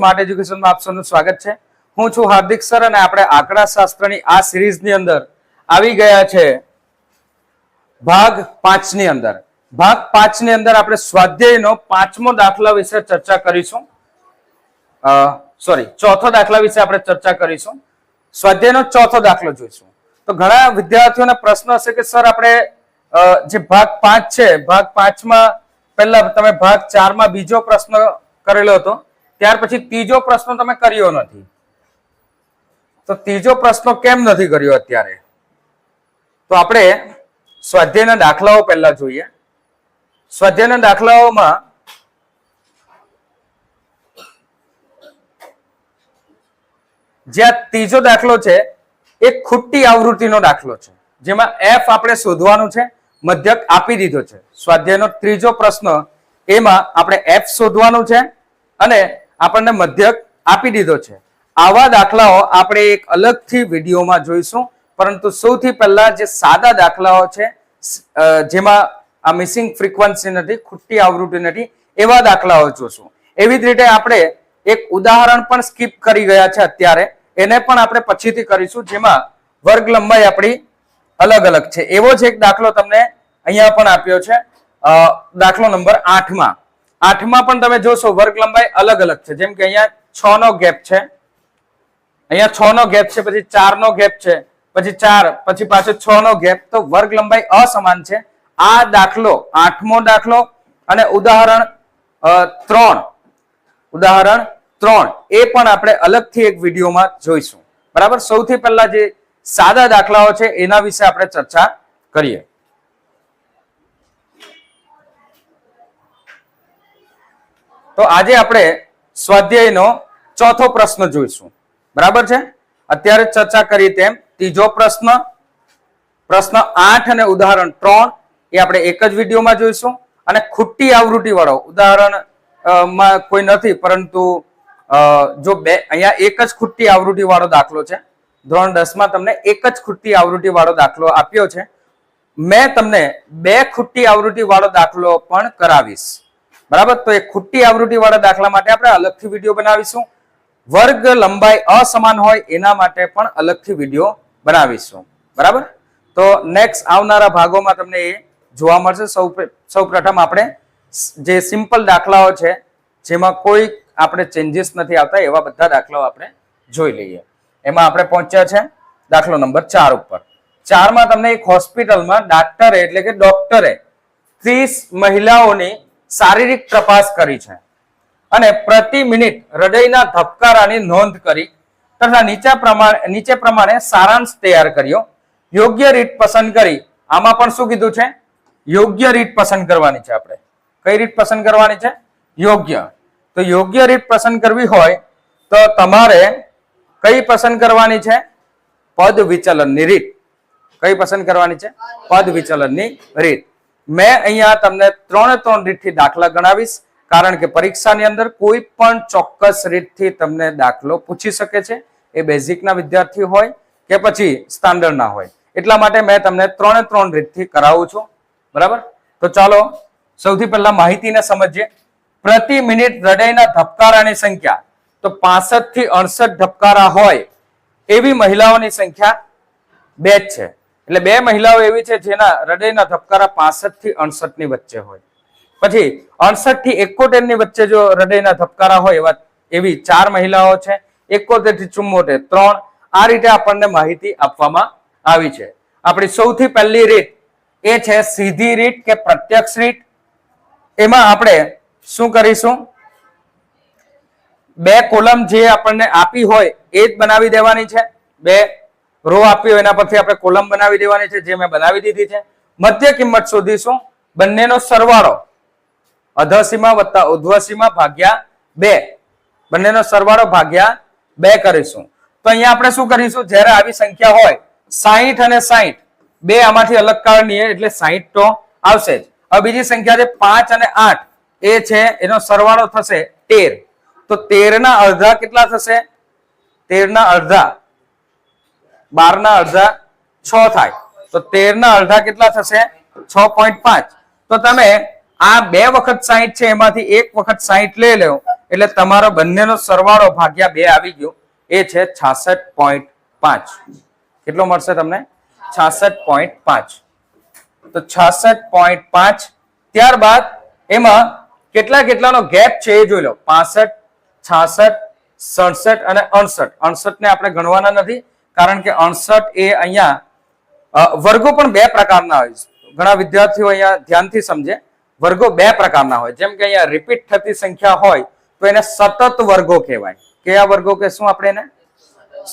Smart એજ્યુકેશનમાં આપ સૌનું સ્વાગત છે. હું છું હાર્દિક સર અને આપણે આંકડા શાસ્ત્રની આ સિરીઝની અંદર આવી ગયા છે ભાગ પાંચની અંદર. ભાગ પાંચની અંદર આપણે સ્વાધ્યાયનો પાંચમો દાખલા વિશે ચર્ચા કરીશું. સોરી ચોથો દાખલા વિશે આપણે ચર્ચા કરીશું. સ્વાધ્યાયનો ચોથો દાખલો જોઈશું. તો ઘણા વિદ્યાર્થીઓને પ્રશ્ન હશે કે, સર, આપણે જે ભાગ પાંચ છે, ભાગ પાંચમાં પહેલા તમે ભાગ ચારમાં બીજો પ્રશ્ન કરેલો હતો. ત્યાર પછી ત્રીજો પ્રશ્ન તમે કર્યો નથી. તો ત્રીજો પ્રશ્ન કેમ નથી કર્યો અત્યારે? તો આપણે સ્વાધ્યાયના દાખલાઓ પહેલા જોઈએ. સ્વાધ્યાયના દાખલાઓમાં જ્યાં ત્રીજો દાખલો છે, એ ખુટ્ટી આવૃત્તિનો દાખલો છે. જેમાં એફ આપણે શોધવાનું છે, મધ્યક આપી દીધો છે. સ્વાધ્યાયનો ત્રીજો પ્રશ્ન, એમાં આપણે એફ શોધવાનું છે અને આપણને મધ્યક આપી દીધો છે. આવા દાખલાઓ આપણે એક અલગથી વિડીયોમાં જોઈશું. પરંતુ સૌથી પહેલા જે સાદા દાખલાઓ છે જેમાં આ મિસિંગ ફ્રીક્વન્સી નથી ખુટ્ટી આવૃત્તિ નથી, એવા દાખલાઓ જોશું. એવી જ રીતે આપણે એક ઉદાહરણ પણ સ્કીપ કરી ગયા છે અત્યારે. એને પણ આપણે પછીથી કરીશું, જેમાં વર્ગ લંબાઈ આપણી અલગ અલગ છે. એવો જ એક દાખલો તમને અહીંયા પણ આપ્યો છે. દાખલો નંબર આઠમાં. આઠમાં પણ તમે જોશો, વર્ગ લંબાઈ અલગ અલગ છે. જેમ કે અહીંયા છ નો ગેપ છે. અહીંયા છ નો ગેપ છે, પછી ચાર નો ગેપ છે, પછી ચાર, પછી પાછો છ નો ગેપ. તો વર્ગ અસમાન છે. આ દાખલો, આઠમો દાખલો અને ઉદાહરણ ત્રણ. ઉદાહરણ ત્રણ. એ પણ આપણે અલગથી એક વિડીયોમાં જોઈશું. બરાબર? સૌથી પહેલા જે સાદા દાખલાઓ છે, એના વિશે આપણે ચર્ચા કરીએ. તો આજે આપણે સ્વાધ્યાયનો ચોથો પ્રશ્ન જોઈશું. બરાબર છે? અત્યારે ચર્ચા કરી તેમ ત્રીજો પ્રશ્ન પ્રશ્ન આઠ અને ઉદાહરણ ત્રણ એ આપણે એક જ વિડીયોમાં જોઈશું. અને ખુટ્ટી આવૃત્તિ વાળો ઉદાહરણમાં કોઈ નથી, પરંતુ જો બે, અહીંયા એક જ ખૂટી આવૃત્તિ વાળો દાખલો છે. ધોરણ દસમાં તમને એક જ ખૂટી આવૃત્તિ વાળો દાખલો આપ્યો છે. મેં તમને બે ખૂટી આવૃત્તિ વાળો દાખલો પણ કરાવીશ. બરાબર? તો એ ખુટ્ટી આવૃત્તિ વાળા દાખલા માટે આપણે અલગથી વીડિયો બનાવીશું. વર્ગ લંબાઈ અસમાન હોય એના માટે પણ અલગથી વીડિયો બનાવીશું. બરાબર? તો નેક્સ્ટ આવનારા ભાગોમાં તમને એ જોવા મળશે. સૌ સૌ પ્રથમ આપણે જે સિમ્પલ દાખલાઓ છે, જેમાં કોઈ આપણે ચેન્જીસ નથી આવતા, એવા બધા દાખલાઓ આપણે જોઈ લઈએ. એમાં આપણે પહોંચ્યા છે દાખલો નંબર ચાર ઉપર. ચારમાં તમને એક હોસ્પિટલમાં ડાક્ટરે એટલે કે ડોક્ટરે ત્રીસ મહિલાઓની શારીરિક તપાસ કરી છે. અને પ્રતિ મિનિટ હૃદયના ધબકારાની નોંધ કરી તથા નીચે પ્રમાણે નીચે પ્રમાણે સારાંશ તૈયાર કર્યો. યોગ્ય રીત પસંદ કરી. આમાં પણ શું કીધું છે? યોગ્ય રીત પસંદ કરવાની છે આપણે. કઈ રીત પસંદ કરવાની છે? યોગ્ય. તો યોગ્ય રીત પસંદ કરવી હોય તો તમારે કઈ પસંદ કરવાની છે? પદ વિચલનની રીત. કઈ પસંદ કરવાની છે? પદ વિચલનની રીત. મેં અહીંયા તમને ત્રણે ત્રણ રીતથી દાખલા ગણાવીશ, કારણ કે પરીક્ષાની અંદર કોઈ પણ ચોક્કસ રીતથી તમને દાખલો પૂછી શકે છે. એ બેઝિકના વિદ્યાર્થી હોય કે પછી સ્ટાન્ડર્ડના હોય. એટલા માટે મેં તમને ત્રણે ત્રણ રીતથી કરાવું છું. બરાબર? તો ચાલો, સૌથી પહેલા માહિતીને સમજીએ. પ્રતિ મિનિટ હૃદયના ધબકારાની સંખ્યા, તો પાસઠથી અડસઠ ધબકારા હોય એવી મહિલાઓની સંખ્યા બે જ છે. એટલે બે મહિલાઓ એવી છે જેના હૃદયના ધબકારા પાસઠથી અડસઠની વચ્ચે હોય. પછી અડસઠથી એકોતેરની વચ્ચે જો હૃદયના ધબકારા હોય એવા એવી ચાર મહિલાઓ છે, એકોતેરથી ચુમ્મોતેર, ત્રણ આ રીતે આપણને માહિતી આપવામાં આવી છે. આપણી સૌથી પહેલી રીત એ છે સીધી રીત કે પ્રત્યક્ષ રીત. એમાં આપણે શું કરીશું? બે કોલમ જે આપણને આપી હોય એ જ બનાવી દેવાની છે. બે રો આપ્યો, એના પરથી આપણે કોલમ બનાવી દેવાની છે, જે મેં બનાવી દીધી છે. મધ્ય કિંમત શોધીશું. બંનેનો સરવાળો અધસીમા વત્તા ઉધ્વસીમા ભાગ્યા બે. બંનેનો સરવાળો ભાગ્યા બે કરીશું. તો અહીંયા આપણે શું કરીશું? જ્યારે આવી સંખ્યા હોય સાહીઠ અને સાહીઠ બે આમાંથી અલગ કાઢીએ એટલે સાહીઠ તો આવશે જ. હવે બીજી સંખ્યા છે પાંચ અને આઠ. એ છે, એનો સરવાળો થશે તેર. તો તેર ના અડધા કેટલા થશે? તેર ના અડધા બાર ના અડધા છ થાય. તો તેર ના અડધા કેટલા થશે? છ પોઈન્ટ પાંચ. તો તમે આ બે વખત સાહીઠ છે, એમાંથી એક વખત સાહીઠ લઈ લો. એટલે તમારો બંનેનો સરવાળો ભાગ્યા બે આવી ગયો. એ છે છાસઠ પોઈન્ટ પાંચ. કેટલો મળશે તમને? છાસઠ પોઈન્ટ પાંચ. તો છાસઠ પોઈન્ટ પાંચ, ત્યારબાદ એમાં કેટલા કેટલાનો ગેપ છે એ જોઈ લો. પાસઠ, છાસઠ, સડસઠ અને અડસઠ. અડસઠ ને આપણે ગણવાના નથી. કારણ કે અડસઠ એ અહીંયા વર્ગો પણ બે પ્રકારના હોય છે. ઘણા વિદ્યાર્થીઓ અહીંયા ધ્યાનથી સમજે, વર્ગો બે પ્રકારના હોય. જેમ કે અહીંયા રિપીટ થતી સંખ્યા હોય, તો એને સતત વર્ગો કહેવાય. કયા વર્ગો કહેશું આપણે એને?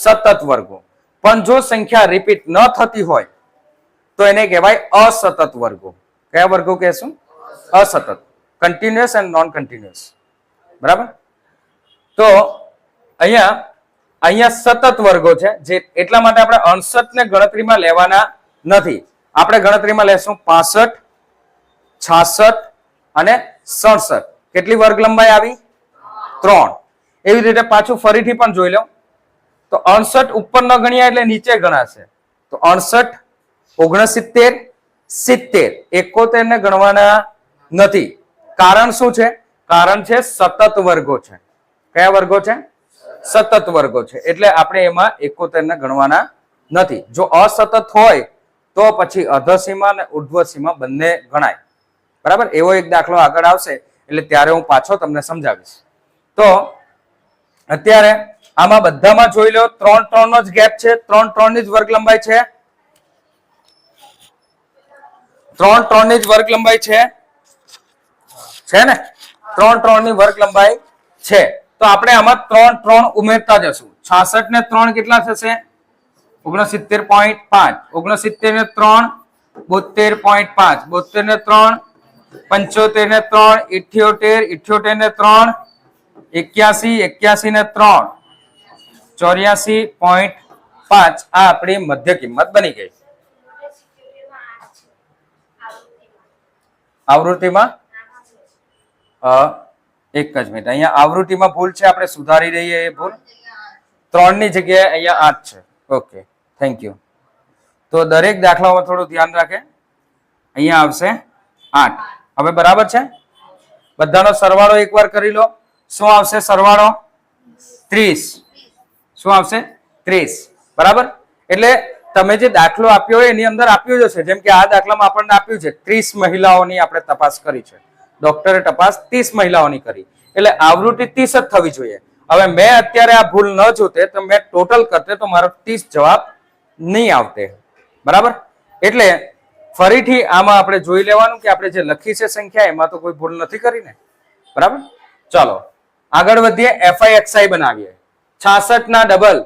સતત વર્ગો. પણ જો સંખ્યા રિપીટ ન થતી હોય, તો એને કહેવાય અસતત વર્ગો. કયા વર્ગો કહેશું અસતત. કન્ટિન્યુઅસ એન્ડ નોન કન્ટિન્યુઅસ બરાબર? તો અહીંયા અહીંયા સતત વર્ગો છે, જે એટલા માટે આપણે અણસઠ ને ગણતરીમાં લેવાના નથી. આપણે ગણતરીમાં લેશું પાસઠ, છાસઠ અને સડસઠ. કેટલી વર્ગ લંબાઈ આવી? ત્રણ. એવી રીતે પાછું ફરીથી પણ જોઈ લો. તો અણસઠ ઉપર ન ગણ્યા એટલે નીચે ગણાશે. તો અણસઠ, ઓગણસિત્તેર, સિત્તેર. એકોતેર ને ગણવાના નથી. કારણ શું છે? કારણ છે સતત વર્ગો છે. કયા વર્ગો છે? સતત વર્ગો છે. એટલે આપણે એમાં એકોતેર ને ગણવાના નથી. જો અસતત હોય, તો પછી અધસીમા અને ઉર્ધ્વસીમા બંને ગણાય. બરાબર? એવો એક દાખલો આગળ આવશે, એટલે ત્યારે હું પાછો તમને સમજાવીશ. તો, અત્યારે આમાં બધામાં જોઈ લો, ત્રણ ત્રણ નો જ ગેપ છે, ત્રણ ત્રણની જ વર્ગ લંબાઈ છે. ત્રણ ત્રણની જ વર્ગ લંબાઈ છે. છે ને? ત્રણ ત્રણની વર્ગ લંબાઈ છે. તો આપણે આમાં ત્રણ ત્રણ ઉમેરતા જશું. છાસઠ ને ત્રણ કેટલા થશે? ઓગણસિત્તેર પોઈન્ટ પાંચ. ઓગણસિત્તેર ને ત્રણ બોતેર પોઈન્ટ પાંચ. બોતેર ને ત્રણ, પંચોતેર ને ત્રણ, ઇઠ્યોતેર ઇઠ્યોતેર ને ત્રણ, એક્યાસી એક્યાસી ને ત્રણ, ચોર્યાસી પોઈન્ટ પાંચ. આ આપણી મધ્ય કિંમત બની ગઈ. આવૃત્તિમાં. એક જ મિનિટ. અહીંયા આવૃત્તિમાં ભૂલ છે, આપણે સુધારી રહીએ એ ભૂલ. ત્રણની જગ્યાએ અહીંયા આઠ છે. ઓકે થેન્ક યુ તો દરેક દાખલામાં થોડું ધ્યાન રાખે. અહીંયા આવશે આઠ. હવે બરાબર છે? બધાનો સરવાળો એકવાર કરી લો. શું આવશે સરવાળો? ત્રીસ. શું આવશે? ત્રીસ. બરાબર? એટલે તમે જે દાખલો આપ્યો એની અંદર આપ્યું જ હશે. જેમ કે આ દાખલામાં આપણને આપ્યું છે. ત્રીસ મહિલાઓની આપણે તપાસ કરી છે. ડોક્ટરે તપાસ ત્રીસ મહિલાઓની કરી. એટલે આવૃત્તિ ત્રીસ જ થવી જોઈએ. હવે મેં અત્યારે આ ભૂલ ન જોતે તો મેં ટોટલ કરતે તો મારો ત્રીસ જવાબ નહીં આવતે. બરાબર? એટલે ફરીથી આમાં આપણે જોઈ લેવાનું કે આપણે જે લખી છે સંખ્યા, એમાં તો કોઈ ભૂલ નથી કરીને. બરાબર? ચાલો, આગળ વધીએ એફઆઈ એક્સઆઈ બનાવીએ છાસઠ ના ડબલ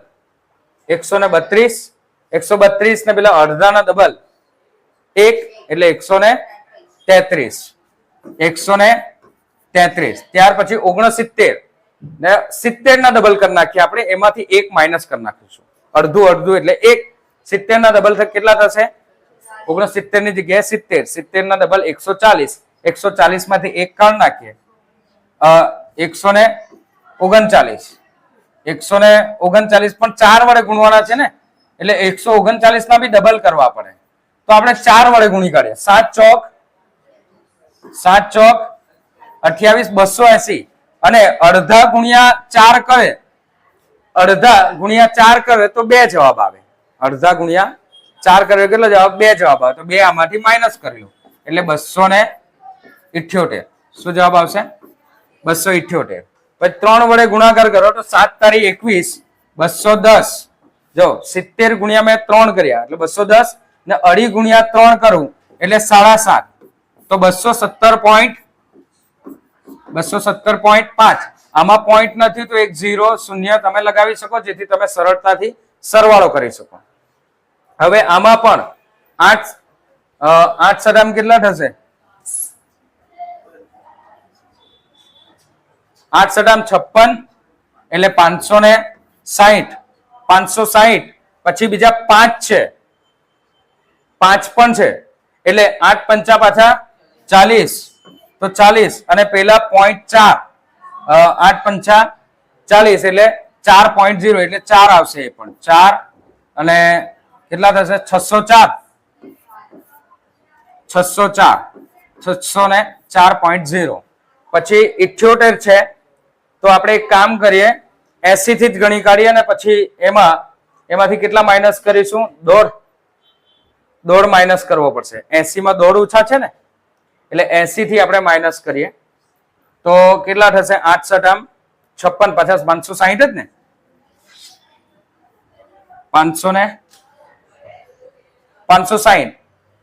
એકસો ને બત્રીસ, એકસો બત્રીસ ને પેલા અડધાના ડબલ એક એટલે એકસો ને તેત્રીસ. એકસો ને તેત્રીસ. ત્યાર પછી ઓગણસિત્તેર. સિત્તેર ના ડબલ કરી નાખીએ આપણે, એમાંથી એક માઇનસ કરી નાખીશું. અડધું અડધું એટલે એક. સિત્તેર ના ડબલ કેટલા થશે? ઓગણસિત્તેરની જગ્યાએ સિત્તેર. સિત્તેર ના ડબલ એકસો ચાલીસ. એકસો ચાલીસમાંથી એક કાઢ નાખીએ. એકસો ને ઓગણચાલીસ. એકસો ને ઓગણચાલીસ પણ ચાર વડે ગુણવાના છે ને? એટલે એકસો ઓગણચાલીસ ના બી ડબલ કરવા પડે. તો આપણે ચાર વડે ગુણી કાઢીએ. સાત ચોક સાત ચોક, અઠ્યાવીસ, બસો એસી. અને અડધા ગુણ્યા ચાર કરે અડધા ગુણ્યા ચાર કરે તો બે જવાબ આવે. અડધા ગુણ્યા ચાર કરે કેટલો જવાબ બે જવાબ આવે. તો બે આમાંથી માઇનસ કરી લો. એટલે બસો ને ઇઠ્યોતેર. શું જવાબ આવશે? બસો ઇઠ્યોતેર. પછી ત્રણ વડે ગુણાકાર કરો તો સાત તારીખ એકવીસ, બસો દસ. જો, સિત્તેર ગુણ્યા મેં ત્રણ કર્યા. એટલે બસો દસ ને અઢી ગુણ્યા ત્રણ કરું. એટલે સાડા સાત. તો બસો સત્તર પોઈન્ટ બસો સત્તર પોઈન્ટ પાંચ. આમાં પોઈન્ટ નથી તો એક ઝીરો શૂન્ય તમે લગાવી શકો, જેથી તમે સરળતાથી સરવાળો કરી શકો. હવે આમાં પણ આઠ આઠ સદામ કેટલા થશે? આઠ સદામ છપ્પન, એટલે પાંચસો ને સાહીઠ. પાંચસો સાહીઠ, પછી બીજા પાંચ છે. પાંચ પણ છે. એટલે આઠ પંચા પાછા ચાલીસ. તો ચાલીસ. અને પેલા પોઈન્ટ ચાર. આઠ પંચા ચાલીસ એટલે ચાર પોઈન્ટ ઝીરો એટલે ચાર આવશે એ પણ. ચાર અને કેટલા થશે? છસો ચાર. છસો ચાર. છસો ને ચાર પોઈન્ટ ઝીરો પછી ઇઠ્યોતેર છે. તો આપણે એક કામ કરીએ. એસી થી જ ગણી કાઢીએ અને પછી એમાં, એમાંથી કેટલા માઇનસ કરીશું? દોઢ. દોઢ માઇનસ કરવો પડશે. એસી માં દોઢ ઓછા છે ને? એટલે એસી થી આપણે માઇનસ કરીએ. તો કેટલા થશે? આઠ સટ આમ છપ્પન પચાસ પાંચસો સાહીઠ જ ને? પાંચસો ને? પાંચસો સાહીઠ.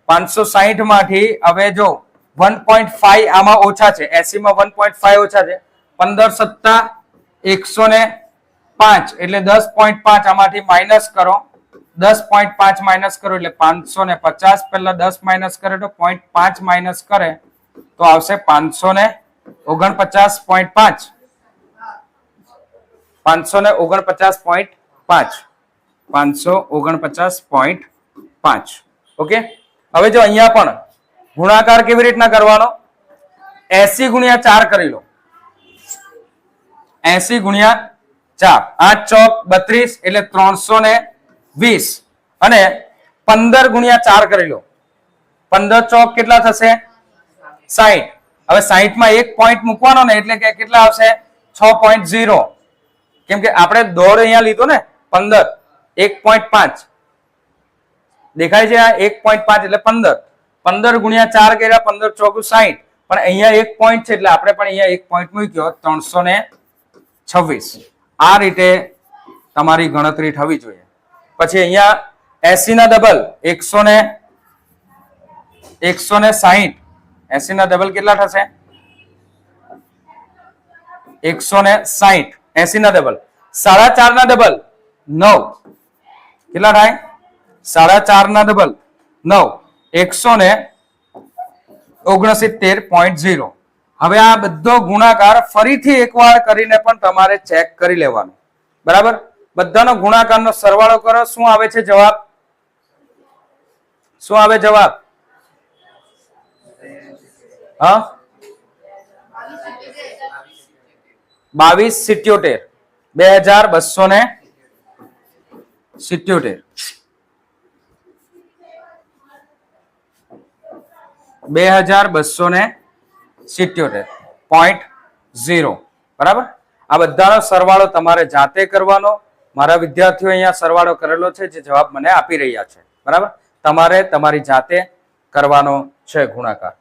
પાંચસો સાહીઠમાંથી હવે જો વન પોઈન્ટ ફાઈવ આમાં ઓછા છે. એસી માં વન પોઈન્ટ ફાઈવ ઓછા છે. પંદર સત્તા એકસો ને પાંચ. એટલે દસ પોઈન્ટ પાંચ આમાંથી માઇનસ કરો. દસ પોઈન્ટ પાંચ માઇનસ કરો એટલે પાંચસો ને પચાસ પહેલા દસ માઇનસ કરે તો પોઈન્ટ પાંચ માઇનસ કરે તો આવશે પાંચસો ને ઓગણપચાસ પોઈન્ટ પાંચ. પાંચસો ને ઓગણપચાસ પોઈન્ટ પાંચ. પાંચસો ઓગણપચાસ પોઈન્ટ પાંચ. ઓકે? હવે જો અહીંયા પણ ગુણાકાર કેવી રીતના કરવાનો? એસી ગુણ્યા ચાર કરી લો. એસી ગુણ્યા ચાર. આઠ ચોક બત્રીસ એટલે ત્રણસો ને વીસ. અને પંદર ગુણ્યા ચાર કરી લો. પંદર ચોક કેટલા થશે? સાહીઠ હવે સાહીઠમાં એક પોઈન્ટ મૂકવાનો ને એટલે કે કેટલા આવશે? છ પોઈન્ટ ઝીરો કેમ કે આપણે દોડ અહીંયા લીધો ને, પંદર. એક પોઈન્ટ પાંચ. દેખાય છે આ એક પોઈન્ટ પાંચ એટલે પંદર. પંદર ગુણ્યા ચાર કર્યા, પંદર ચોકુ સાહીઠ પણ અહીંયા એક પોઈન્ટ છે એટલે આપણે પણ અહીંયા એક પોઈન્ટ મૂક્યો, ત્રણસો ને છવ્વીસ. આ રીતે તમારી ગણતરી થવી જોઈએ. પછી અહીંયા એસી ના ડબલ એકસો ને એકસો ને સાહીઠ. એસી ના ડબલ કેટલા થશે? એકસો ને સાહીઠ. એસી ના ડબલ સાડા ચાર ના ડબલ નવ. કેટલા થાય? સાડા ચાર ના ડબલ નવ. એકસો ને ઓગણસિત્તેર પોઈન્ટ ઝીરો હવે આ બધો ગુણાકાર ફરીથી એકવાર કરીને પણ તમારે ચેક કરી લેવાનો. બરાબર? બધાનો ગુણાકારનો સરવાળો કરો. શું આવે છે જવાબ? શું આવે જવાબ? હા? બાવીસ સિત્યોતેર. બે હજાર બસો ને સિત્યોતેર. બે હજાર બસો ને સિત્યોતેર. પોઈન્ટ ઝીરો બરાબર? આ બધાનો સરવાળો તમારે જાતે કરવાનો. મારા વિદ્યાર્થીઓ અહીંયા સરવાળો કરેલો છે, જે જવાબ મને આપી રહ્યા છે. બરાબર? તમારે તમારી જાતે કરવાનો છે ગુણાકાર.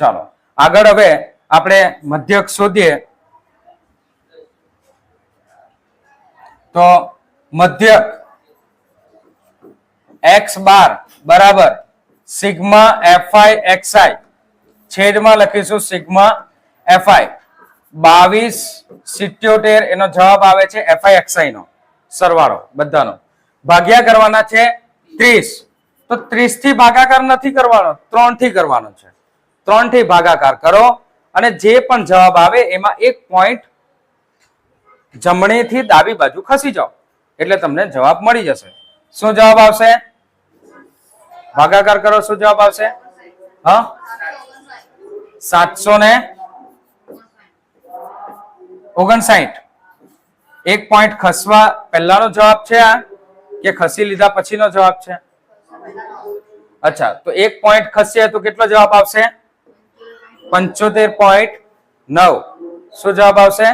ચાલો, આગળ હવે આપણે મધ્યક શોધીએ. તો મધ્યક એક્સ બાર બરાબર સિગ્મા એફઆઈ એક્સઆઈ છેદમાં લખીશું સિગ્મા એફઆઈ. બાવીસ સિત્યોતેર એનો જવાબ આવે છે એફઆઈ એક્સઆઈ નો સરવાળો બધાનો. ભાગ્યા કરવાના છે ત્રીસ. તો ત્રીસથી ભાગાકાર નથી કરવાનો ત્રણથી કરવાનો છે. ત્રણથી ભાગાકાર કરો અને જે પણ જવાબ આવે એમાં એક પોઈન્ટ જમણેથી ડાબી બાજુ ખસી જાઓ. એટલે તમને જવાબ મળી જશે. શું જવાબ આવશે? ભાગાકાર કરો, શું જવાબ આવશે? હા? સાતસો ને ઓગણસાઠ. એક પોઈન્ટ ખસવા પહેલાનો જવાબ છે આ કે ખસી લીધા પછીનો જવાબ છે? અચ્છા, તો એક પોઈન્ટ ખસે તો કેટલો જવાબ આવશે? પંચોતેર પોઈન્ટ નવ. શું જવાબ આવશે?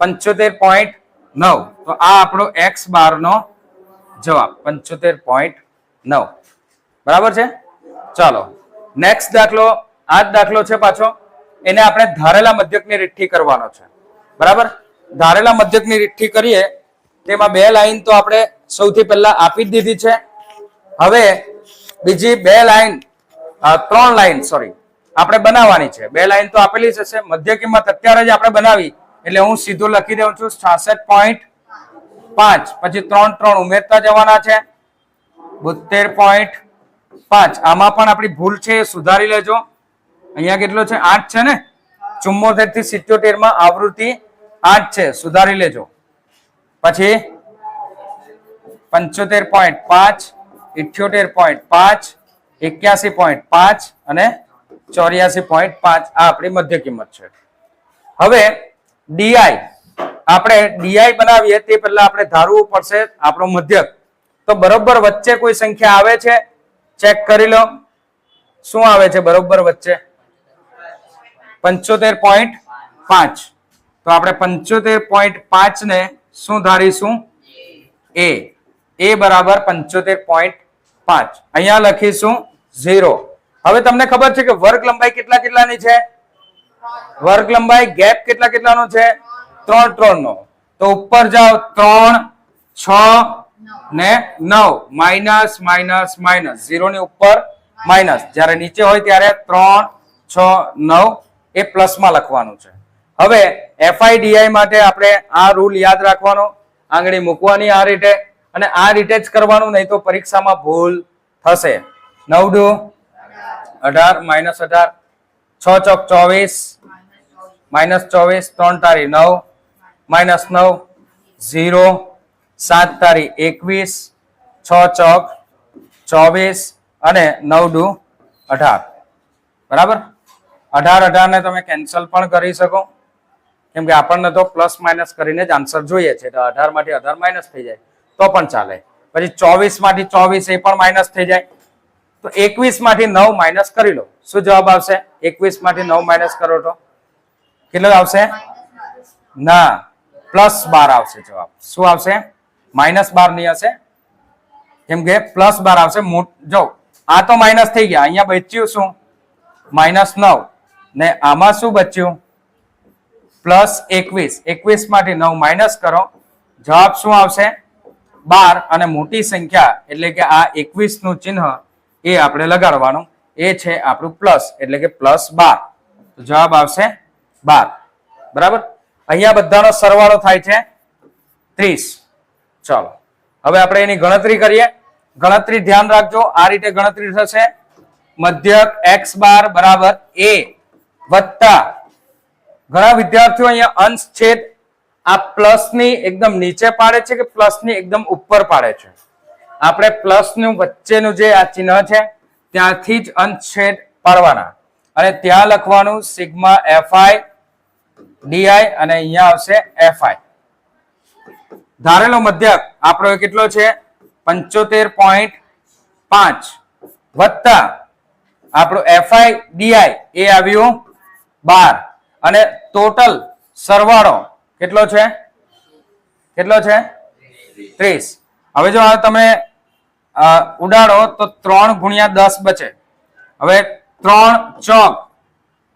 પંચોતેર પોઈન્ટ નવ. તો આ આપણો એક્સ બાર નો જવાબ, પંચોતેર પોઈન્ટ નવ. બરાબર છે? ચાલો નેક્સ્ટ દાખલો, આ જ દાખલો છે પાછો. એને આપણે ધારેલા મધ્યકની રીઠી કરવાનો છે. બરાબર? ધારેલા મધ્યકની રીઠી કરીએ, તેમાં બે લાઈન તો આપણે સૌથી પહેલા આપી જ દીધી છે. હવે બીજી બે લાઈન ત્રણ લાઈન સોરી આપણે બનાવવાની છે. બે લાઈન તો આપેલી જ હશે. મધ્ય કિંમત અત્યારે જ આપણે બનાવી, એટલે હું સીધું લખી દઉં છું, છાસઠ પોઈન્ટ પાંચ. પછી ત્રણ ત્રણ ઉમેરતા જવાના છે. બોતેર પોઈન્ટ પાંચ. આમાં પણ આપણી ભૂલ છે, એ સુધારી લેજો. અહીંયા કેટલો છે? આઠ છે ને? ચુમ્મોતેરથી સિત્યોતેરમાં આવૃત્તિ આઠ છે, સુધારી લેજો. પછી પંચોતેર પોઈન્ટ પાંચ, ઇઠ્યોતેર પોઈન્ટ પાંચ, એક્યાસી પોઈન્ટ પાંચ અને ચોર્યાસી પોઈન્ટ પાંચ. આ આપણી મધ્ય કિંમત છે. હવે ડીઆઈ આપણે ડીઆઈ બનાવીએ તે પહેલા આપણે ધારવું પડશે આપણો મધ્યક. તો બરોબર વચ્ચે કોઈ સંખ્યા આવે છે? ચેક કરી લો. શું આવે છે બરોબર વચ્ચે? પંચોતેર પોઈન્ટ પાંચ. તો આપણે પંચોતેર પોઈન્ટ પાંચ ને શું ધારીશું? એ એ બરાબર પંચોતેર પોઈન્ટ પાંચ. અહીંયા લખીશું ઝીરો હવે તમને ખબર છે કે વર્ગ લંબાઈ કેટલા કેટલાની છે? વર્ગ લંબાઈ ગેપ કેટલા કેટલાનો છે? ત્રણ ત્રણ નો તો ઉપર જાઓ ત્રણ, છ ને નવ. Minus minus minus. ઝીરો ની ઉપર માઇનસ. જ્યારે નીચે હોય ત્યારે ત્રણ, છ, નવ એ પ્લસમાં લખવાનું છે. હવે એફઆઈડીઆઈ માટે આપણે આ રૂલ યાદ રાખવાનો, આંગળી મૂકવાની આ રીતે, અને આ રીતે જ કરવાનું, નહીં તો પરીક્ષામાં ભૂલ થશે. નવ ડુ અઢાર, માઇનસ અઢાર, છ ચોક ચોવીસ, માઇનસ ચોવીસ, ત્રણ તારી નવ, માઇનસ નવ, ઝીરો, સાત તારી એકવીસ, છ ચોક ચોવીસ, અને નવ ડુ અઢાર. બરાબર? અઢાર, અઢારને તમે કેન્સલ પણ કરી શકો. કેમ કે આપણને તો પ્લસ માઇનસ કરીને જ આન્સર જોઈએ છે. તો અઢારમાંથી અઢાર માઇનસ થઈ જાય, તો પણ ચાલે. પછી ચોવીસમાંથી ચોવીસ એ પણ માઇનસ થઈ જાય. તો એકવીસમાંથી નવ માઇનસ કરી લો. શું જવાબ આવશે? એકવીસમાંથી નવ માઇનસ કરો તો? કેટલો આવશે? ના પ્લસ બાર આવશે જવાબ. શું આવશે? માઇનસ બાર નહીં હશે? કેમ કે પ્લસ બાર આવશે જો, આ તો માઇનસ થઈ ગયા. અહીંયા બચ્યું શું? માઇનસ નવ. ને આમાં શું બચ્યું? પ્લસ એકવીસ. એકવીસમાંથી નવ માઇનસ કરો. જવાબ શું આવશે? બાર અને મોટી સંખ્યા એટલે કે આ એકવીસનું ચિહ્ન એ આપણે લગાડવાનું. એ છે આપણું પ્લસ એટલે કે પ્લસ બાર. તો જવાબ આવશે બાર. બરાબર? અહીંયા બધાનો સરવાળો થાય છે ત્રીસ. ચલો. હવે આપણે એની ગણતરી કરીએ. ગણતરી ધ્યાન રાખજો. આ રીતે ગણતરી થશે. મધ્યક એક્સ બાર બરાબર એ વત્તા ઘણા વિદ્યાર્થીઓ અહીંયા અંશ છેદ આ પ્લસની એકદમ નીચે પાડે છે કે પ્લસની એકદમ ઉપર પાડે છે? આપણે પ્લસનું વચ્ચેનું જે આ ચિહ્ન છે, ત્યાંથી જ અંશ છેદ પાડવાના. અને ત્યાં લખવાનું સિગ્મા એફઆઈ ડીઆઈ અને અહીંયા આવશે એફઆઈ ધારેલો મધ્યક આપણો કેટલો છે? પંચોતેર પોઈન્ટ પાંચ. વત્તા આપણું એફઆઈ ડીઆઈ એ આવ્યું બાર. અને ટોટલ સરવાળો કેટલો છે? કેટલો છે? ત્રીસ. હવે જો તમે ઉડાડો તો ત્રણ ગુણ્યા દસ બચે. હવે ત્રણ ચોક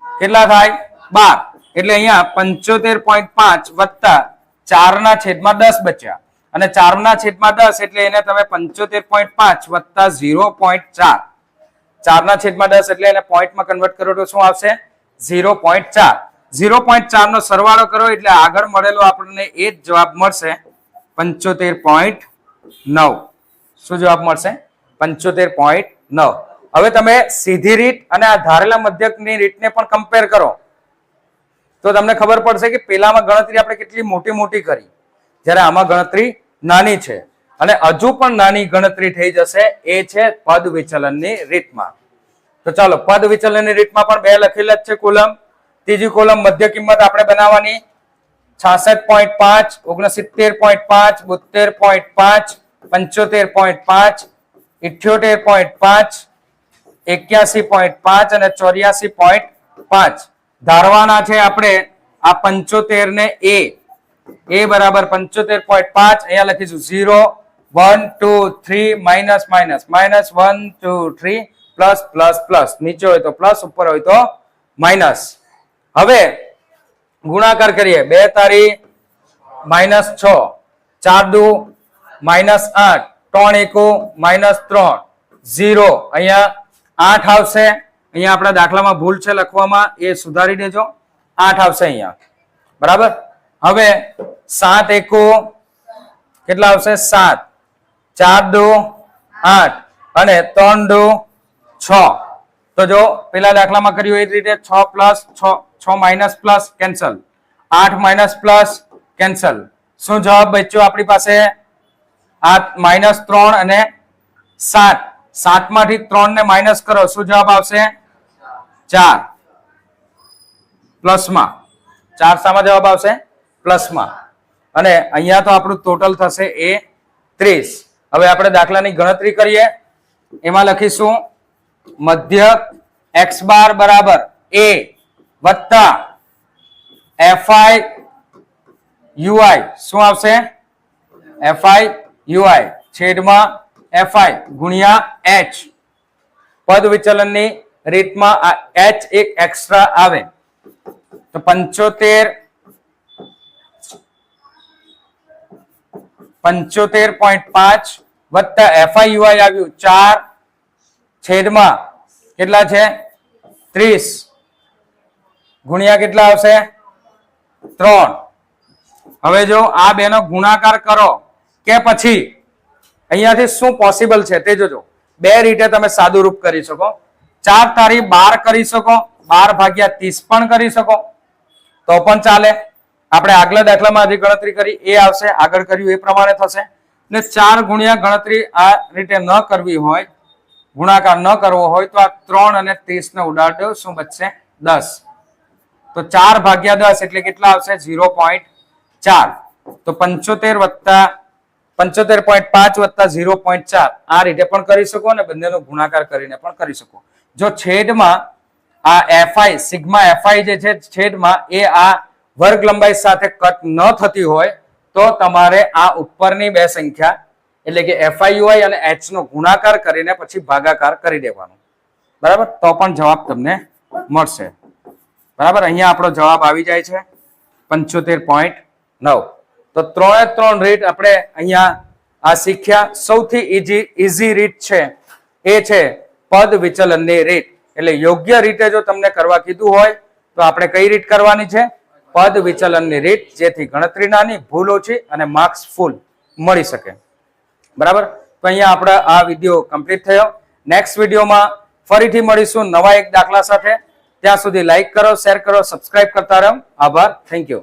કેટલા થાય? બાર. એટલે અહીંયા પંચોતેર પોઈન્ટ પાંચ વત્તા ચાર ના છેદમાં દસ બચ્યા. અને ચાર ના છેદમાં દસ એટલે એને તમે પંચોતેર પોઈન્ટ પાંચ વત્તા ઝીરો પોઈન્ટ ચાર. ચાર ના છેદમાં દસ એટલે એને પોઈન્ટમાં કન્વર્ટ કરો તો શું આવશે? ઝીરો પોઈન્ટ ચાર. ઝીરો પોઈન્ટ ચાર નો સરવાળો કરો એટલે આગળ મળેલો આપણને એ જ જવાબ મળશે પંચોતેર પોઈન્ટ નવ. શું જવાબ મળશે? પંચોતેર પોઈન્ટ નવ. હવે તમે સીધી રીત અને આ ધારેલા મધ્યકની રીતને પણ કમ્પેર કરો. તો તમને ખબર પડશે કે પેલામાં ગણતરી આપણે કેટલી મોટી મોટી કરી. જ્યારે આમાં ગણતરી નાની છે. અને હજુ પણ નાની ગણતરી થઈ જશે. એ છે પદ વિચલનની રીતમાં. તો ચાલો, પદ વિચલનની રીતમાં પણ બે લખેલા જ છે કોલમ. ત્રીજી કોલમ મધ્ય કિંમત આપણે બનાવવાની. છાસઠ પોઈન્ટ પાંચ, ઓગણસિત્તેર પોઈન્ટ પાંચ બોતેર પોઈન્ટ પાંચ, પંચોતેર પોઈન્ટ પાંચ, ઇઠ્યોતેર પોઈન્ટ પાંચ, એક્યાસી પોઈન્ટ પાંચ અને ચોર્યાસી પોઈન્ટ પાંચ. ધારવાના છે આપણે આ પંચોતેર ને એ. એ બરાબર પંચોતેર પોઈન્ટ પાંચ, અહીંયા લખીશું zero, one, two, three, minus minus minus, one, two, three, plus plus plus. નીચે હોય તો પ્લસ, ઉપર હોય તો માઇનસ. હવે ગુણાકાર કરીએ. બે તારી માઇનસ છ, ચાર દુ, માઇનસ આઠ, ત્રણ એકુ, માઇનસ ત્રણ, ઝીરો. અહીંયા આઠ આવશે. અહીંયા આપણા દાખલામાં ભૂલ છે લખવામાં. એ સુધારી દેજો. આઠ આવશે અહીંયા. બરાબર? હવે સાત એકુ, કેટલા આવશે? સાત. ચાર દુ, આઠ. અને ત્રણ દુ, છ. તો જો, પેલા દાખલામાં કર્યું એ રીતે, છ પ્લસ છ. છ માઇનસ પ્લસ કેન્સલ આઠ માઇનસ પ્લસ કેન્સલ શું જવાબ બચ્યો આપણી પાસે? આ માઇનસ ત્રણ અને સાત. સાતમાંથી ત્રણ ને માઇનસ કરો. શું જવાબ આવશે? ચાર. પ્લસમાં. ચાર સામાં જવાબ આવશે? પ્લસમાં. અને અહીંયા તો આપણું ટોટલ થશે એ ત્રીસ. હવે આપણે દાખલાની ગણતરી કરીએ. એમાં લખીશું મધ્યક એક્સ બાર બરાબર એ વત્તા એફઆઈ યુઆઈ. શું આવશે? F I U I. છેદમાં એફઆઈ ગુણ્યા એચ. પદ વિચલનની રીતમાં આ એચ એક એક્સ્ટ્રા આવે. તો પંચોતેર પંચોતેર પોઈન્ટ પાંચ વત્તા એફઆઈ યુઆઈ આવ્યું ચાર. છેદમાં કેટલા છે? ત્રીસ. ગુણ્યા કેટલા આવશે? ત્રણ. હવે જો આ બેનો ગુણાકાર કરો કે પછી? અહીંયાથી શું પોસિબલ છે તે જોજો. બે રીતે તમે સાદું રૂપ કરી શકો. ચાર તારી બાર કરી શકો. બાર ભાગ્યા ત્રીસ પણ કરી શકો. તો પણ ચાલે. આપણે આગલા દાખલામાં જે ગણતરી કરી. એ આવશે. આગળ કર્યું એ પ્રમાણે થશે. ને ચાર ગુણ્યા ગણતરી આ રીતે ન કરવી હોય, ગુણાકાર ન કરવો હોય, તો આ ત્રણ અને ત્રીસ ને ઉડાડો શું બચશે? દસ. તો ચાર ભાગ્યા દસ એટલે કેટલા આવશે? ઝીરો પોઈન્ટ ચાર. તો પંચોતેર વત્તા પંચોતેર પોઈન્ટ પાંચ વત્તા ઝીરો પોઈન્ટ ચાર. આ રીતે પણ કરી શકો અને બંનેનો ગુણાકાર કરીને પણ કરી શકો. જો છેદમાં આ એફઆઈ, સિગ્મા એફઆઈ જે છે, છેદમાં એ આ વર્ગ લંબાઈ સાથે કટ ન થતી હોય, તો તમારે આ ઉપરની બે સંખ્યા એટલે કે એફઆઈયુઆઈ અને એચ નો ગુણાકાર કરીને પછી ભાગાકાર કરી દેવાનો. બરાબર? તો પણ જવાબ તમને મળશે. બરાબર? અહીંયા આપણો જવાબ આવી જાય છે પંચોતેર પોઈન્ટ નવ. તો ત્રણે ત્રણ રીત આપણે અહીંયા આ શીખ્યા. સૌથી ઈઝી ઈઝી રીત છે. એ છે પદ વિચલનની રીત. એટલે યોગ્ય રીતે જો તમને કરવા કીધું હોય, તો આપણે કઈ રીત કરવાની છે? પદ વિચલનની રીત, જેથી ગણતરી નાની, ભૂલ ઓછી અને માર્ક્સ ફૂલ મળી શકે. બરાબર? તો અહીંયા આપણે આ વીડિયો કમ્પ્લીટ થયો. નેક્સ્ટ વિડીયોમાં ફરીથી મળીશું નવા એક દાખલા સાથે. ત્યાં સુધી લાઈક કરો શેર કરો સબસ્ક્રાઇબ કરતા રહો. આભાર. Thank you